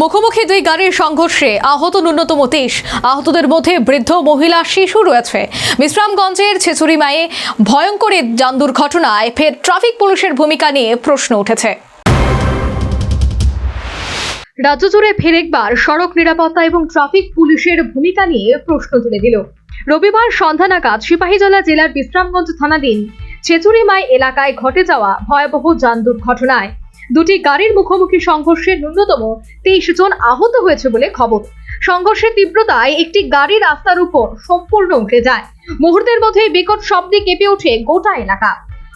মুখোমুখি দুই গাড়ির সংঘর্ষে আহত ন্যূনতম তেইশ। আহতদের মধ্যে বৃদ্ধ মহিলা শিশু রয়েছে। বিশ্রামগঞ্জের ছেচুরিমায়ে ভয়ঙ্কর যান দুর্ঘটনায় ফের ট্রাফিক পুলিশের ভূমিকা নিয়ে প্রশ্ন উঠেছে। রাজ্য জুড়ে ফের একবার সড়ক নিরাপত্তা এবং ট্রাফিক পুলিশের ভূমিকা নিয়ে প্রশ্ন তুলে দিল। রবিবার সন্ধ্যা নাগাদ সিপাহীজলা জেলার বিশ্রামগঞ্জ থানাধীন ছেচুরিমাই এলাকায় ঘটে যাওয়া ভয়াবহ যান দুর্ঘটনায় দুটি গাড়ির মুখোমুখি সংঘর্ষে ন্যূনতম তেইশ জন আহত হয়েছে বলে খবর। সংঘর্ষের তীব্রতায় একটি গাড়ি রাস্তার উপর সম্পূর্ণ উঠে যায়। মুহূর্তের মধ্যেই বিকট শব্দে কেঁপে ওঠে গোটা এলাকা।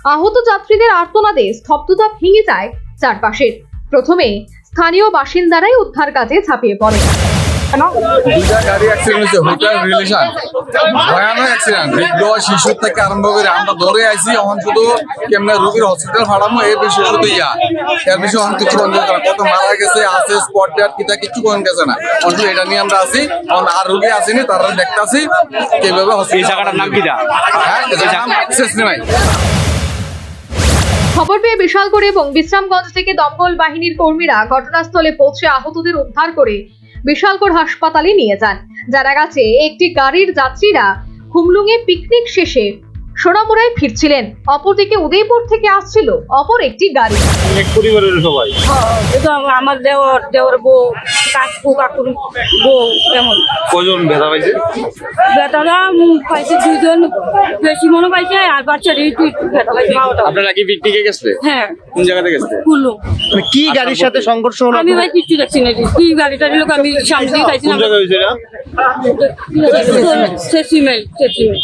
আহত যাত্রীদের আর্তনাদে স্তব্ধতা ভেঙে যায় চারপাশের। প্রথমে স্থানীয় বাসিন্দারাই উদ্ধার কাজে ঝাঁপিয়ে পড়ে। ভয়ানক অ্যাক্সিডেন্ট বৃদ্ধ শিশু থেকে আরম্ভ করে আমরা ধরে আইছি এখন শুধু কেমনে রোগীর হসপিটাল ভাড়ামো এই বিষয়ে শুধু ইয়া। এর বিষয়ে অনেক কিছু বন্ধ করে কত মারা গেছে আছে স্পট ডেট কিটা কিছু কোন গেছে না। এখন এটা নিয়ে আমরা আছি আর রোগী আসেনি তারা দেখতে আছি কীভাবে হসপিটাল জায়গাটার নাম কিটা হ্যাঁ নাম শেষ নেই খবর পেয়ে বিশালগড় এবং বিশ্রামগঞ্জ থেকে দমকল বাহিনীর কর্মীরা ঘটনাস্থলে পৌঁছে আহতদের উদ্ধার করে বিশালগড় হাসপাতালে নিয়ে যান। জানা গেছে একটি গাড়ির যাত্রীরা খুমলুঙে পিকনিক শেষে সোনামুড়ায় ফিরছিলেন অপরদিকে উদয়পুর থেকে আসছিল অপর একটি গাড়ি এক পরিবারের সবাই আমার দেওর দেওর বউ কাকু কাকুর বউ এমন কজন ব্যথা পাইছে বেটারা পাইছে দুইজন বেশি মনে পাইছে আর দুই বেটা পাইছে বারোটা আপনারা কি পিকনিকে গেছে হ্যাঁ কোন জায়গাতে গেছে কুলু মানে কি গাড়ির সাথে সংঘর্ষ হলো আমি ভাই কিচ্ছু দেখছি না কি গাড়িটা লোক আমি সামনে দিয়ে খাইছি কোন না জায়গায় হয়েছে এটা সেসিমেল সেসিমেল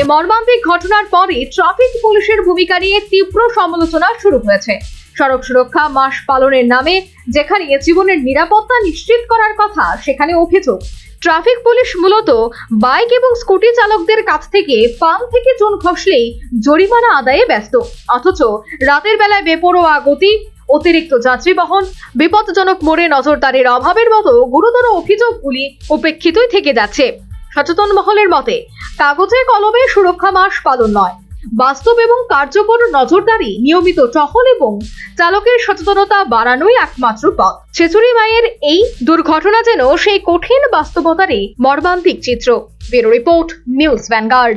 এ মর্মান্তিক ঘটনার পরই ট্রাফিক পুলিশের ভূমিকা নিয়ে তীব্র সমালোচনা শুরু হয়েছে। সড়ক সুরক্ষা মাস পালনের নামে যেখানে জীবনের নিরাপত্তা নিশ্চিত করার কথা, সেখানে অভিযোগ। ট্রাফিক পুলিশ মূলত বাইক এবং স্কুটি চালকদের কাছ থেকে পাম থেকে চুন খসলেই জরিমানা আদায়ে ব্যস্ত। অথচ রাতের বেলায় বেপরোয়া গতি অতিরিক্ত যাত্রী বহন বিপজ্জনক মোড়ে নজরদারির অভাবের মতো গুরুতর অভিযোগগুলি উপেক্ষিতই থেকে যাচ্ছে। সচেতন মহলের মতে, কাগজে কলমে সুরক্ষা মাস পালন নয়। বাস্তব এবং কার্যকর নজরদারি নিয়মিত টহল এবং চালকের সচেতনতা বাড়ানোই একমাত্র পথ। ছেচুরি মায়ের এই দুর্ঘটনা যেন সেই কঠিন বাস্তবতারই মর্মান্তিক চিত্র। Bureau report, news Vanguard.